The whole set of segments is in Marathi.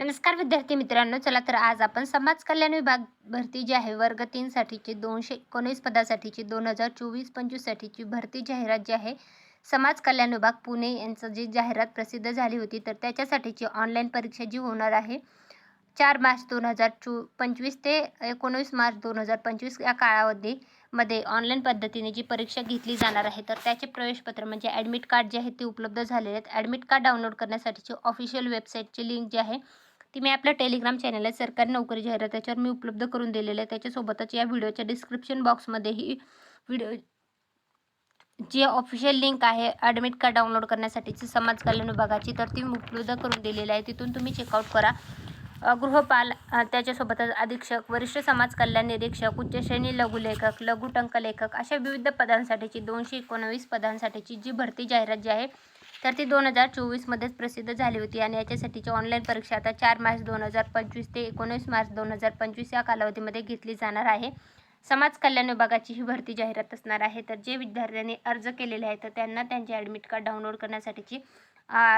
नमस्कार विद्यार्थी मित्रांनो चला तर आज आपण समाज कल्याण विभाग भरती जी आहे वर्ग तीनसाठीची दोनशे एकोणीस पदासाठीची दोन हजार चोवीस पंचवीससाठीची भरती जाहिरात जी आहे समाज कल्याण विभाग पुणे यांचं जी जाहिरात प्रसिद्ध झाली होती तर त्याच्यासाठीची ऑनलाईन परीक्षा जी होणार आहे चार मार्च दोन हजार चो पंचवीस ते एकोणीस मार्च दोन हजार पंचवीस या काळावधीमध्ये ऑनलाईन पद्धतीने जी परीक्षा घेतली जाणार आहे तर त्याचे प्रवेशपत्र म्हणजे ॲडमिट कार्ड जे आहे ते उपलब्ध झालेले आहेत. ॲडमिट कार्ड डाउनलोड करण्यासाठीची ऑफिशियल वेबसाईटची लिंक जी आहे ती मी आपल्या टेलिग्राम चॅनल आहे सरकारी नोकरी जाहिरात त्याच्यावर मी उपलब्ध करून दिलेलं आहे. त्याच्यासोबतच या व्हिडिओच्या डिस्क्रिप्शन बॉक्समध्येही व्हिडिओ जी ऑफिशियल लिंक आहे ॲडमिट कार्ड डाउनलोड करण्यासाठीची समाज कल्याण विभागाची तर ती उपलब्ध करून दिलेली आहे. तिथून तुम्ही चेकआउट करा. गृहपाल त्याच्यासोबतच अधीक्षक वरिष्ठ समाज कल्याण निरीक्षक उच्च श्रेणी लघुलेखक लघु टंकलेखक अशा विविध पदांसाठीची दोनशे एकोणवीस पदांसाठीची जी भरती जाहिरात जी आहे तर ती दोन हजार चोवीसमध्येच प्रसिद्ध झाली होती आणि याच्यासाठीची ऑनलाईन परीक्षा आता चार मार्च दोन हजार पंचवीस ते एकोणीस मार्च दोन हजार पंचवीस या कालावधीमध्ये घेतली जाणार आहे. समाज कल्याण विभागाची ही भरती जाहिरात असणार आहे. तर जे विद्यार्थ्यांनी अर्ज केलेले आहे तर त्यांना त्यांचे ॲडमिट कार्ड डाउनलोड करण्यासाठीची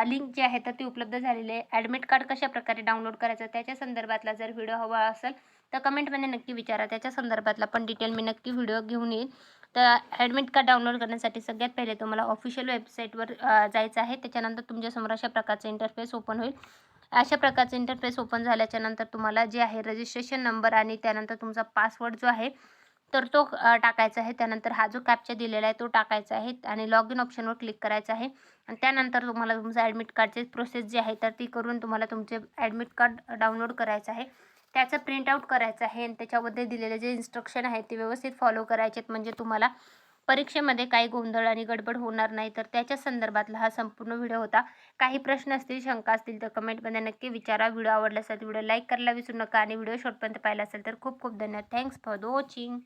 लिंक जी आहे तर ती उपलब्ध झालेली आहे. ॲडमिट कार्ड कशा प्रकारे डाउनलोड करायचं त्याच्या संदर्भातला जर व्हिडिओ हवा असेल तर कमेंटमध्ये नक्की विचारा. त्याच्या संदर्भातला पण डिटेल मी नक्की व्हिडिओ घेऊन येईल तर ॲडमिट कार्ड डाउनलोड करण्यासाठी सगळ्यात पहिले तुम्हाला ऑफिशियल वेबसाईटवर जायचं आहे. त्याच्यानंतर तुमच्यासमोर अशा प्रकारचं इंटरफेस ओपन होईल. अशा प्रकारचं इंटरफेस ओपन झाल्याच्यानंतर तुम्हाला जे आहे रजिस्ट्रेशन नंबर आणि त्यानंतर तुमचा पासवर्ड जो आहे तर तो टाकायचा आहे. त्यानंतर हा जो कॅप्चा दिलेला आहे तो टाकायचा आहे आणि लॉग इन ऑप्शनवर क्लिक करायचं आहे. आणि त्यानंतर तुम्हाला तुमचं ॲडमिट कार्डचे प्रोसेस जी आहे तर ती करून तुम्हाला तुमचे ॲडमिट कार्ड डाउनलोड करायचं आहे. त्याचं प्रिंटआउट करायचं आहे आणि त्याच्यामध्ये दिलेले जे इन्स्ट्रक्शन आहेत ते व्यवस्थित फॉलो करायचे आहेत म्हणजे तुम्हाला परीक्षेमध्ये काही गोंधळ आणि गडबड होणार नाही तर त्याच्या संदर्भातला हा संपूर्ण व्हिडिओ होता. काही प्रश्न असतील शंका असतील तर कमेंटमध्ये नक्की विचारा. व्हिडिओ आवडला असेल व्हिडिओ लाईक करायला विसरू नका आणि व्हिडिओ शॉर्टपर्यंत पाहिला असेल तर खूप खूप धन्यवाद. Thanks for the watching